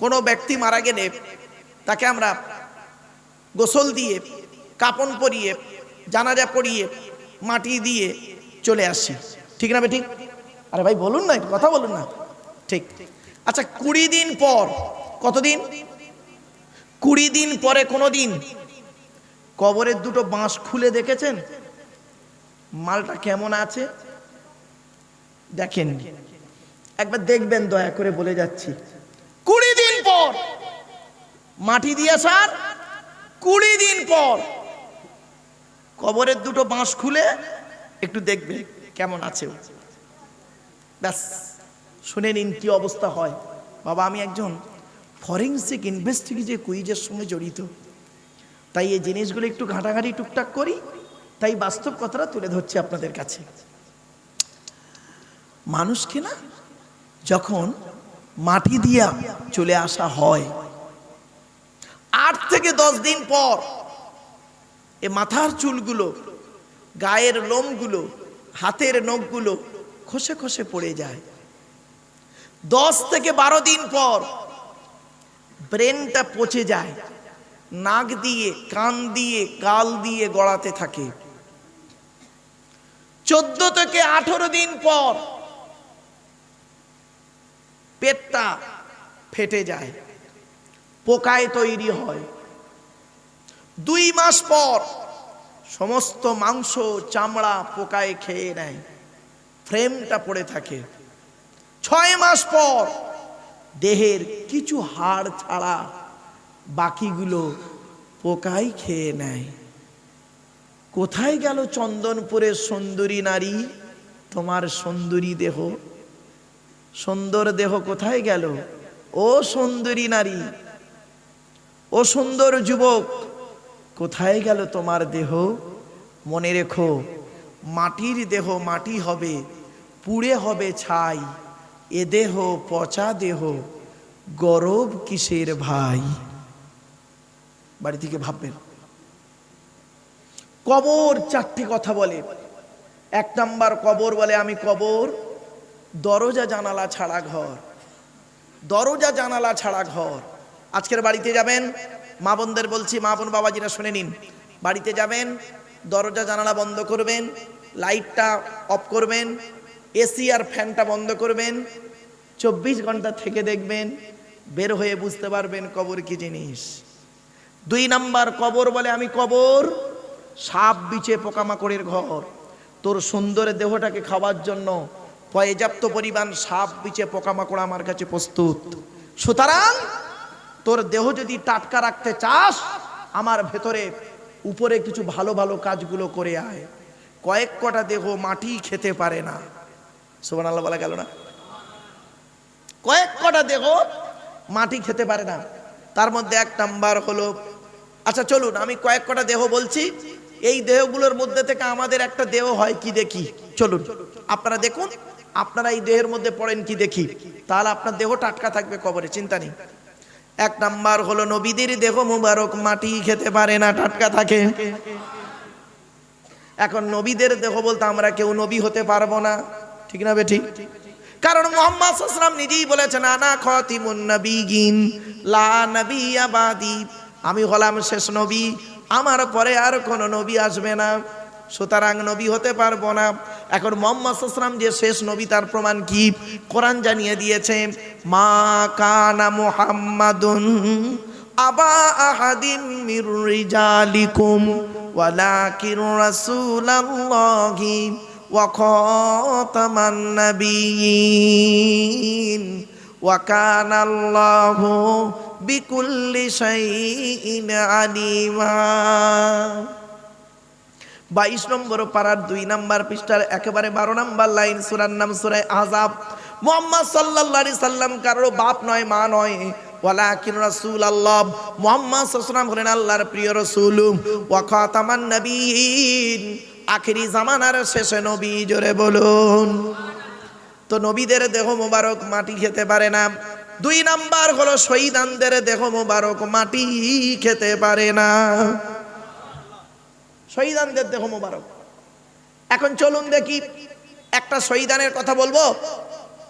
কোনো ব্যক্তি মারা গেলে তাকে আমরা গোসল দিয়ে, কাপন পরিয়ে, জানাজা পরিয়ে মাটি দিয়ে চলে আসি। ঠিক না ঠিক আরে ভাই, বলুন না কথা বলুন না। ঠিক। আচ্ছা কুড়ি দিন পর, কতদিন? কুড়ি দিন পরে কোনো দিন কবরের দুটো বাঁশ খুলে দেখেছেন? মালটা কেমন আছে? দেখেন একবার দেখবেন, দয়া করে বলে যাচ্ছি। মাটি দিয়ে সার কুড়ি দিন পর কবরের দুটো বাঁশ খুলে একটু দেখবে কেমন আছে ব্যাস, শুনে নিন কি অবস্থা হয়। বাবা, আমি একজন ফরেন্সিক ইনভেস্টিগেটিভ কুইজের সঙ্গে জড়িত। তাই এই জিনিসগুলো একটু ঘাঁটাঘাঁটি টুকটাক করি, তাই বাস্তব কথাটা তুলে ধরছি আপনাদের কাছে। মানুষকে না, যখন মাটি দিয়া চলে আসা হয় আট থেকে দশ দিন পর এ মাথার চুলগুলো, গায়ের লোমগুলো, হাতের নখগুলো খসে খসে পড়ে যায়। দশ থেকে বারো দিন পর ব্রেনটা পচে যায়, নাক দিয়ে, কান দিয়ে, গাল দিয়ে গড়াতে থাকে। চোদ্দ থেকে আঠেরো দিন পর পেটটা ফেটে যায়। পোকায় তৈরি হয়। দুই মাস পর সমস্ত মাংস, চামড়া পোকায় খেয়ে নেয়। ফ্রেমটা পড়ে থাকে। ছয় মাস পর দেহের কিছু হাড় ছাড়া বাকিগুলো পোকাই খেয়ে নেয়। কোথায় গেল চন্দনপুরের সুন্দরী নারী? তোমার সুন্দরী দেহ? সুন্দর দেহ কোথায় গেল? ও সুন্দরী নারী ও সুন্দর যুবক, কোথায় গেল তোমার দেহ? মনে রেখো, মাটির দেহ মাটি হবে, পুড়ে হবে ছাই, এ দেহ পচা দেহ, গরব কিসের ভাই? বাড়ি থেকে ভাববেন। কবর চারটি কথা বলে। এক নাম্বার কবর বলে, আমি কবর, দরজা জানালা ছাড়া ঘর। দরজা জানালা ছাড়া ঘর। আজকের বাড়িতে যাবেন? মা বোনদের বলছি, মা বোন বাবাজিরা শুনে নিন। বাড়িতে যাবেন, দরজা, জানালা বন্ধ করবেন, লাইটটা অফ করবেন, এসি আর ফ্যানটা বন্ধ করবেন, চব্বিশ ঘণ্টা থেকে দেখবেন, বের হয়ে বুঝতে পারবেন কবর কি জিনিস। দুই নাম্বার কবর বলে আমি কবর, সাপ বিছে পোকামাকড়ের ঘর। তোর সুন্দর দেহটাকে খাওয়ার জন্য পর্যাপ্ত পরিমাণ সাপ বিছে পোকামাকড় আমার কাছে প্রস্তুত। সুতরাং তোর দেহ যদি টাটকা রাখতে চাস, আমার ভেতরে উপরে কিছু ভালো ভালো কাজগুলো করে আয়। কয়েক কটা দেহ মাটি খেতে পারে না। সোমান আল্লাহ বলা গেল না? কয়েক কটা দেহ মাটি খেতে পারে না। তার মধ্যে এক নাম্বার হলো আচ্ছা চলুন, আমি কয়েক কটা দেহ বলছি। এই দেহগুলোর মধ্যে থেকে আমাদের একটা দেহ হয় কি দেখি? চলুন, আপনারা দেখুন, আপনারা এই দেহের মধ্যে পড়েন কি দেখি? তাহলে আপনার দেহ টাটকা থাকবে কবরে, চিন্তা নেই। এক নাম্বার হলো নবীদের দেহ মুবারক মাটি খেতে পারে না, টাটকা থাকে। এখন নবীদের দেহ বলতে আমরা কেউ নবী হতে পারব না। ঠিক না বেঠি কারণ মোহাম্মদ সাল্লাম নিজেই বলেছেন, আনা খতিমুন নবীগিন, লা নবী আবাদি আমি হলাম শেষ নবী, আমার পরে আর কোন নবী আসবে না। সুতরাং নবী হতে পারব না। এখন মোহাম্মদ সাল্লাম যে শেষ নবী, তার প্রমাণ কি? কোরআন জানিয়ে দিয়েছে, মা কানা মুহাম্মাদুন আবা আহাদিম মির রিজালিকুম, ওয়ালাকিন রাসূলাল্লাহি ওয়া খাতামান নাবিয়িন, ওয়া কানা আল্লাহু বিকুল্লি শাইইন আলিমা। বাইশ নম্বর পাড়ার দুই নাম্বার পৃষ্ঠার একেবারে বারো নাম্বার লাইন, সুরার নাম সুরায় আজাব মোহাম্মদ সাল্লাল্লাহু সাল্লাম কারও বাপ নয়, মা নয়। আল্লাহর আখেরি শেষে নবী জোরে বলুন। তো নবীদের দেহ মোবারক মাটি খেতে পারে না। দুই নাম্বার হলো শহীদানদের দেহ মোবারক মাটি খেতে পারে না। শহীদানদের দেহ মোবারক। এখন চলুন দেখি একটা শহীদানের কথা বলব।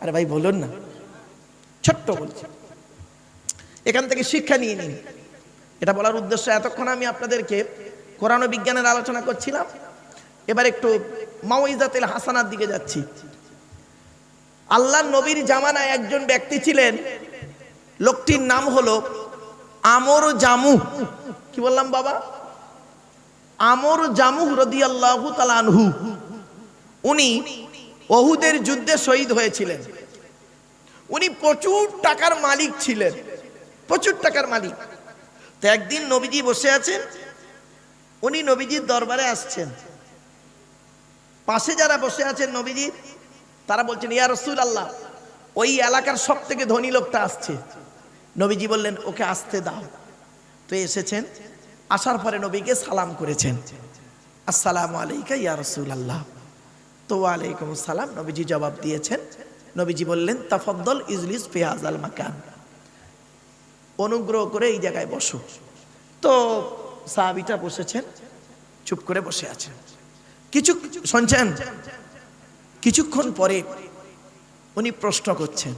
আরে ভাই, বলুন না। ছোট্ট বলছি। এখান থেকে শিক্ষা নিয়ে নিন। এটা বলার উদ্দেশ্য এতক্ষণ আমি আপনাদেরকে কোরআন বিজ্ঞানের আলোচনা করছিলাম। এবার একটু মাওইজাতিল হাসানার দিকে যাচ্ছি। আল্লাহ নবীর জামানায় একজন ব্যক্তি ছিলেন। লোকটির নাম হলো আমর জামু। কি বললাম বাবা? আমর জামু রদি আল্লাহ তালানহু উনি অহুদের যুদ্ধে শহীদ হয়েছিলেন। উনি প্রচুর টাকার মালিক ছিলেন, প্রচুর টাকার মালিক। তো একদিন নবীজি বসে আছেন, উনি নবীজির দরবারে আসছেন। পাশে যারা বসে আছেন নবীজির তারা বলছেন, ইয়া রসুল আল্লাহ ওই এলাকার সব থেকে ধনী লোকটা আসছে। নবীজি বললেন, ওকে আসতে দাও। তো এসেছেন আসার পরে নবীকে সালাম করেছেন। আসসালামু আলাইকা ইয়া রসুল আল্লাহ তো ওয়ালাইকুম আসসালাম। নবীজি জবাব দিয়েছেন। নবীজি বললেন, তাফদ্দল ইজলিস পেঁয়াজ আল মাকান। অনুগ্রহ করে এই জায়গায় বসো। তো সাহাবিটা বসেছেন, চুপ করে বসে আছেন। কিছু শুনছেন? কিছুক্ষণ পরে উনি প্রশ্ন করছেন,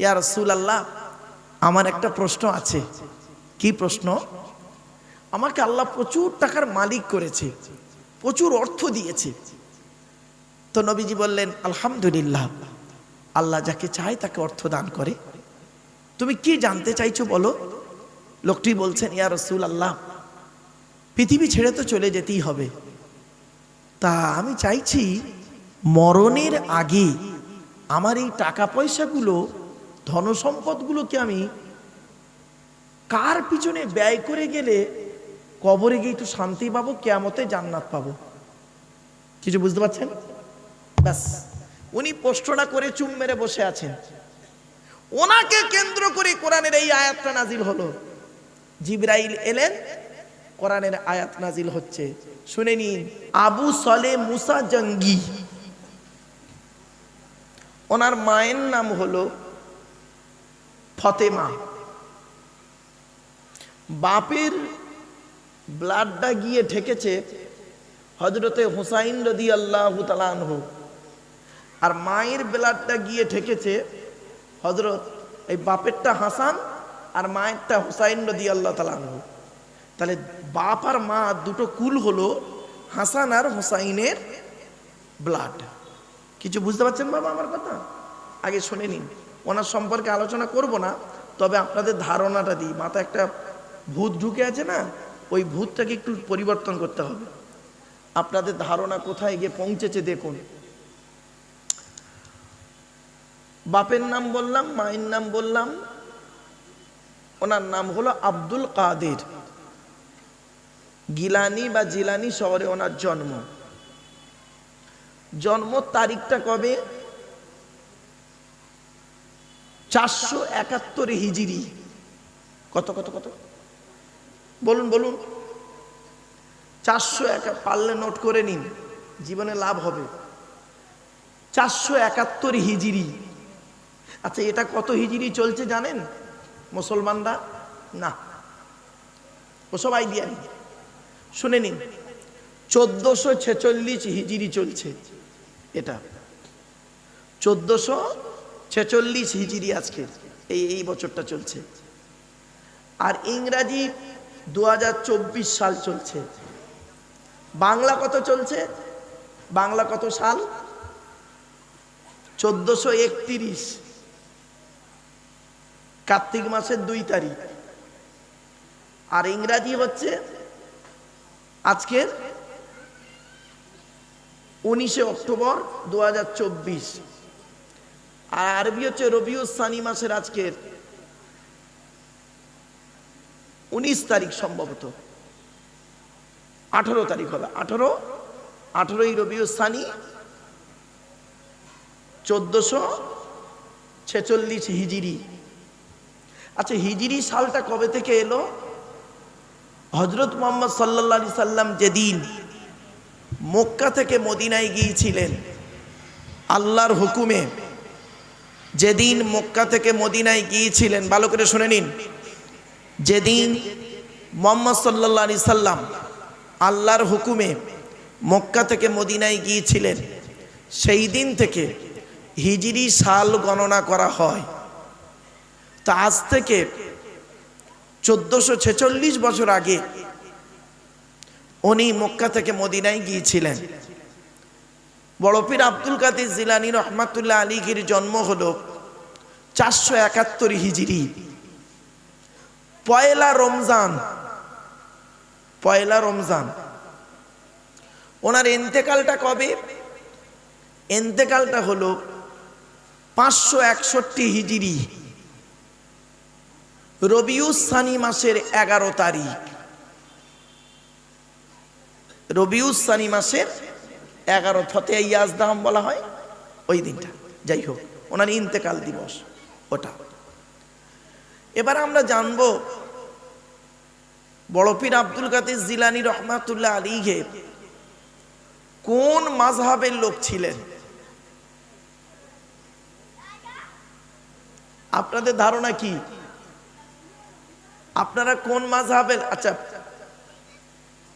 ইয়া রসুল আল্লাহ আমার একটা প্রশ্ন আছে। কি প্রশ্ন? আমাকে আল্লাহ প্রচুর টাকার মালিক করেছে, প্রচুর অর্থ দিয়েছে। তো নবীজি বললেন, আলহামদুলিল্লাহ, আল্লাহ যাকে চায় তাকে অর্থ দান করে। তুমি কি জানতে চাইছো বলো? লোকটি বলছেন, ইয়া রসুল আল্লাহ পৃথিবী ছেড়ে তো চলে যেতেই হবে। তা আমি চাইছি মরণের আগে আমার এই টাকা পয়সাগুলো, ধনসম্পদগুলোকে আমি কার পিছনে ব্যয় করে গেলে কবরে গিয়ে একটু শান্তি পাবো, কেয়ামতে জান্নাত পাবো? কিছু বুঝতে পারছেন? ব্যাস। উনি প্রশ্নটা করে চুম মেরে বসে আছেন। ওনাকে কেন্দ্র করে কোরআনের এই আয়াতটা নাজিল হলো। জিব্রাইল এলেন, কোরআনের আয়াত নাজিল হচ্ছে। শুনে নিন, আবু সলে মুসা জঙ্গি। ওনার মায়ের নাম হলো ফতেমা। বাপের ব্লাডটা গিয়ে ঠেকেছে হজরতে হুসাইন রদি আল্লাহ তালানহ আর মায়ের ব্লাডটা গিয়ে ঠেকেছে হজরত এই বাপেরটা হাসান আর মায়েরটা হুসাইন রদি আল্লাহ তালানহ তাহলে বাপ আর মা দুটো কুল হলো হাসান আর হুসাইনের ব্লাড কিছু বুঝতে পারছেন বাবা আমার কথা? আগে শুনে নিন। ওনার সম্পর্কে আলোচনা করব না, তবে আপনাদের ধারণাটা দিই। মাথা একটা ভূত ঢুকে আছে না, ওই ভূতটাকে একটু পরিবর্তন করতে হবে। আপনাদের ধারণা কোথায় গিয়ে পৌঁছেছে দেখুন। বাপের নাম বললাম, মায়ের নাম বললাম, ওনার নাম হলো আব্দুল কাদের। গিলানি বা জিলানি শহরে ওনার জন্ম। জন্ম তারিখটা কবে? চারশো একাত্তর হিজিরি কত কত কত? বলুন বলুন। চারশো একা পারলে নোট করে নিন, জীবনে লাভ হবে। চারশো একাত্তর হিজিরি। আচ্ছা এটা কত হিজিরি চলছে জানেন মুসলমানরা? না ওসব আইডিয়া নেই শুনে নিন, চোদ্দশো ছেচল্লিশ হিজিরি চলছে এটা। চোদ্দশো ছেচল্লিশ হিজিরি আজকে, এই এই বছরটা চলছে। আর ইংরাজি দু হাজার চব্বিশ সাল চলছে। বাংলা কত চলছে? বাংলা কত সাল? চোদ্দশো একত্রিশ। কার্তিক মাসের দুই তারিখ। আর ইংরাজি হচ্ছে আজকের উনিশে অক্টোবর দু হাজার চব্বিশ। আর আরবি হচ্ছে রবিউ সানি মাসের আজকের উনিশ তারিখ সম্ভবত। আঠারো তারিখ হবে। আঠারো, আঠারোই রবিউ সানি, চোদ্দশো ছেচল্লিশ হিজিরি আচ্ছা হিজিরি সালটা কবে থেকে এলো? হজরত মোহাম্মদ সাল্লা সাল্লাম যেদিন মক্কা থেকে মদিনায় গিয়েছিলেন, আল্লাহর হুকুমে যেদিন মক্কা থেকে মদিনায় গিয়েছিলেন, ভালো করে শুনে নিন। যেদিন মোহাম্মদ সাল্লা সাল্লাম আল্লাহর হুকুমে মক্কা থেকে মদিনায় গিয়েছিলেন, সেই দিন থেকে হিজরি সাল গণনা করা হয়। তা আজ থেকে চোদ্দশো ছেচল্লিশ বছর আগে উনি মক্কা থেকে মদিনায় গিয়েছিলেন। বড়পীর আব্দুল কাদির জিলানি রহমাতুল্লাহ আলীগির জন্ম হল চারশো একাত্তর হিজিরি। পয়লা রমজান। পয়লা রমজান। ওনার এন্তেকালটা কবে? এন্তেকালটা হলো পাঁচশো একষট্টি হিজিরি রবিউস সানি মাসের এগারো তারিখ। রবিউস সানি মাসের এগারো, ফতে ইয়াজদাম বলা হয়। ওই দিনটা। যাই হোক, ওনার ইন্তেকাল দিবস, ওটা। এবার আমরা জানব বড়পীর আব্দুল কাদির জিলানি রহমাতুল্লাহ আলীকে কোন মাঝহাবের লোক ছিলেন? আপনাদের ধারণা কি? আপনারা কোন মাঝহাবের আচ্ছা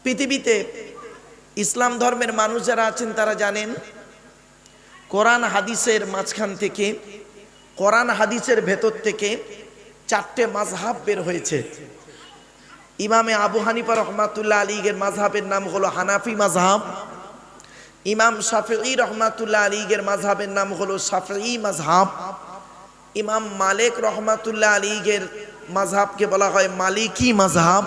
পৃথিবীতে ইসলাম ধর্মের মানুষ যারা আছেন তারা জানেন, কোরআন হাদিসের মাঝখান থেকে, কোরআন হাদিসের ভেতর থেকে চারটে মাঝহাব বের হয়েছে। ইমামে আবু হানিফা রহমাতুল্লাহ আলীগের মাঝহাবের নাম হলো হানাফি মাঝহাব। ইমাম শাফি রহমাতুল্লাহ আলীগের মাঝহাবের নাম হলো শাফি মাঝহাব। ইমাম মালিক রহমাতুল্লাহ আলীগের মাঝহাবকে বলা হয় মালিকি মাঝহাব।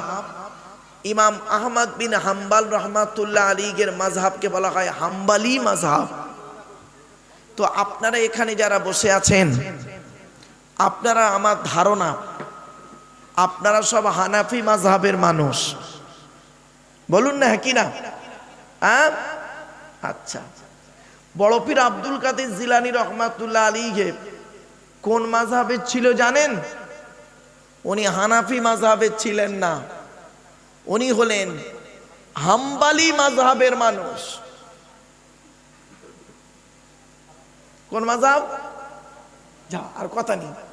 ইমাম আহমদ বিন হাম্বাল রহমাতুল্লাহ আলীগের মাঝহাবকে বলা হয় হাম্বালি মাঝহাব। তো আপনারা এখানে যারা বসে আছেন আপনারা আমার ধারণা, আপনারা সব হানাফি মাঝহাবের মানুষ। বলুন না হ্যাঁ কি না? হ্যাঁ? আচ্ছা। বড়পীর আব্দুল কাদের জিলানি রহমাতুল্লাহ আলীকে কোন মাঝহাবের ছিল জানেন? উনি হানাফি মাঝহাবের ছিলেন না। উনি হলেন হাম্বালি মাঝহাবের মানুষ। কোন মাঝহাব যা আর কথা নেই।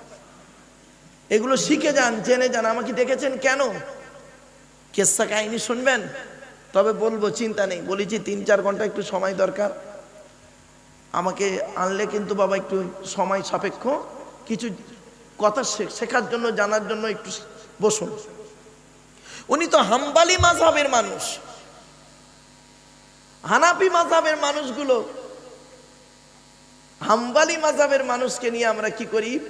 এগুলো শিখে যান, জেনে যান। আমাকে ডেকেছেন কেন? কেসা কাহিনী শুনবেন? তবে বলব, চিন্তা নেই। বলেছি, তিন চার ঘণ্টা একটু সময় দরকার। আমাকে আনলে কিন্তু বাবা একটু সময় সাপেক্ষ। কিছু কথা শেখার জন্য, জানার জন্য একটু বসুন। উনি তো হাম্বালি মাঝাবের মানুষ। হানাপি মাঝাবের মানুষগুলো, হাম্বালি মাঝাবের মানুষকে নিয়ে আমরা কি করি?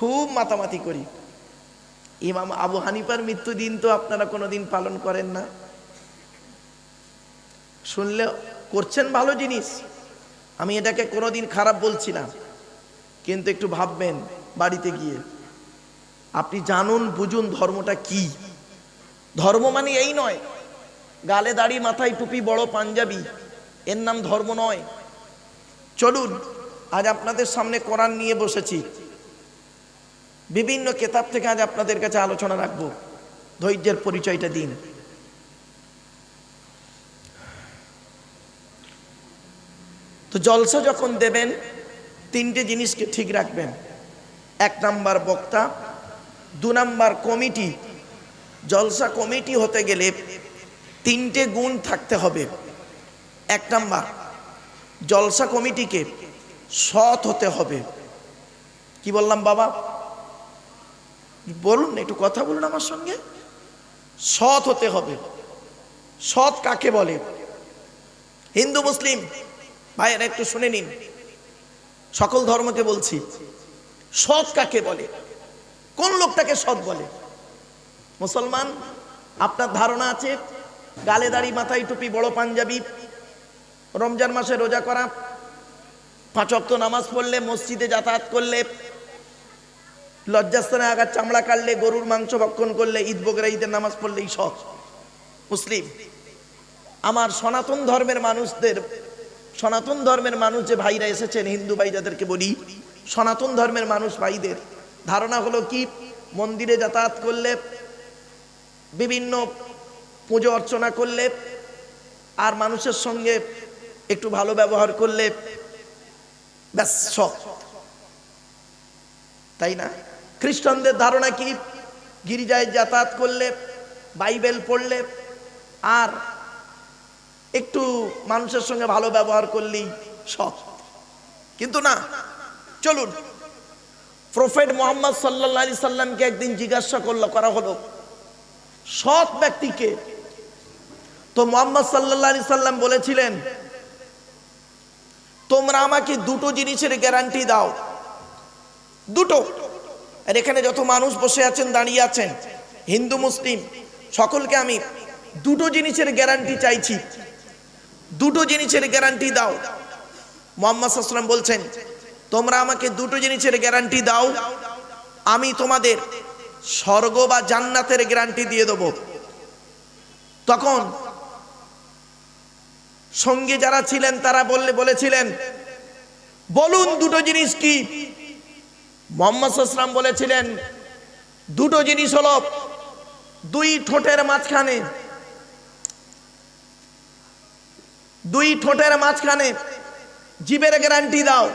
খুব মাতামাতি করি। ইমাম আবু হানিফার মৃত্যুদিন তো আপনারা কোনোদিন পালন করেন না। শুনলে করছেন ভালো জিনিস। আমি এটাকে কোনোদিন খারাপ বলছি না। কিন্তু একটু ভাববেন বাড়িতে গিয়ে। আপনি জানুন, বুঝুন ধর্মটা কি। ধর্ম মানে এই নয়। গালে দাড়ি, মাথায় টুপি, বড় পাঞ্জাবি। এর নাম ধর্ম নয়। চলুন, আজ আপনাদের সামনে কোরআন নিয়ে বসেছি। বিভিন্ন কেতাব থেকে আজ আপনাদের কাছে আলোচনা রাখব। ধৈর্যের পরিচয়টা দিন। তো জলসা যখন দেবেন, তিনটে জিনিসকে ঠিক রাখবেন। এক নাম্বার বক্তা, দু নাম্বার কমিটি। জলসা কমিটি হতে গেলে তিনটে গুণ থাকতে হবে। এক নাম্বার, জলসা কমিটিকে সৎ হতে হবে। কি বললাম বাবা? বলুন একটু কথা বলুন আমার সঙ্গে। সৎ হতে হবে। সৎ কাকে বলে? হিন্দু, মুসলিম? ভাইয়েরা, একটু শুনে নিন। সকল ধর্মকে বলছি। সৎ কাকে বলে? কোন লোকটাকে সৎ বলে? মুসলমান, আপনার ধারণা আছে, গালে দাড়ি, মাথায় টুপি, বড় পাঞ্জাবি, রমজান মাসে রোজা করা, পাঁচ অক্ত নামাজ পড়লে, মসজিদে যাতায়াত করলে লজ্জাস্থানে আগার চামড়া কাটলে, গরুর মাংস ভক্ষণ করলে, ঈদ বগরা ঈদের নামাজ পড়লেই সৎ মুসলিম, আমার সনাতন ধর্মের মানুষদের, সনাতন ধর্মের মানুষ যে ভাইরা এসেছেন, হিন্দু ভাই যাদেরকে বলি, সনাতন ধর্মের মানুষ ভাইদের, ধারণা হলো কি, মন্দিরে যাতায়াত করলে, বিভিন্ন পুজো অর্চনা করলে, আর মানুষের সঙ্গে একটু ভালো ব্যবহার করলে, ব্যাস তাই না? খ্রিস্টানদের ধারণা কি? গিরিজায় যাতায়াত করলে, বাইবেল পড়লে, আর একটু মানুষের সঙ্গে ভালো ব্যবহার করলেই সব কিন্তু না, চলুন। প্রফেট মোহাম্মদ সাল্লাহ আলি সাল্লামকে একদিন জিজ্ঞাসা করল, করা হলো, সৎ ব্যক্তিকে তো মোহাম্মদ সাল্লাহ আলি সাল্লাম বলেছিলেন, তোমরা আমাকে দুটো জিনিসের গ্যারান্টি দাও। দুটো। আর এখানে যত মানুষ বসে আছেন, দাঁড়িয়ে আছেন, হিন্দু, মুসলিম, সকলকে আমি দুটো জিনিসের গ্যারান্টি চাইছি। দুটো জিনিসের গ্যারান্টি দাও। মোহাম্মদ সাল্লাম বলছেন, তোমরা আমাকে দুটো জিনিসের গ্যারান্টি দাও। আমি তোমাদের স্বর্গ বা জান্নাতের গ্যারান্টি দিয়ে দেব। তখন সঙ্গে যারা ছিলেন, তারা বললে, বলেছিলেন, বলুন দুটো জিনিস কি? মোহাম্মদ সাল্লাম বলেছিলেন, দুটো জিনিস হলো, দুই ঠোঁটের মাঝখানে, দুই ঠোঁটের মাঝখানে জীবের গ্যারান্টি দাও।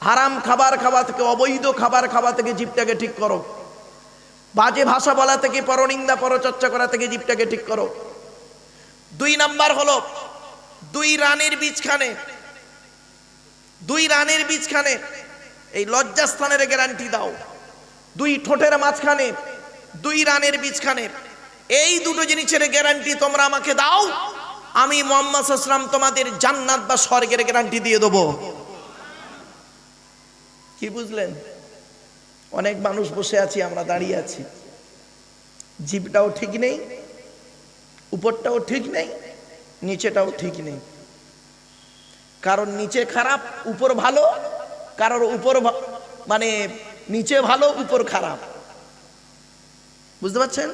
হারাম খাবার খাওয়া থেকে, অবৈধ খাবার খাওয়া থেকে জীবটাকে ঠিক করো। বাজে ভাষা বলা থেকে, পরনিন্দা, পরচর্চা করা থেকে জীবটাকে ঠিক করো। দুই নাম্বার হলো, দুই রানের বীজখানে, দুই রানের বীজখানে এই লজ্জাস্থানের গ্যারান্টি দাও। দুই ঠোঁটের মাঝখানে, দুই রানের বীজখানে। এই দুটো জিনিসের গ্যারান্টি তোমরা আমাকে দাও। আমি মোহাম্মদ আসলাম তোমাদের জান্নাত বা স্বর্গের গ্যারান্টি দিয়ে দেবো। কি বুঝলেন? অনেক মানুষ বসে আছি, আমরা দাঁড়িয়ে আছি। জিভটাও ঠিক নেই, উপরটাও ঠিক নেই, নিচেটাও ঠিক নেই। কারণ নিচে খারাপ, উপর ভালো কারোর উপর মানে নিচে ভালো উপর খারাপ। বুঝতে পারছেন?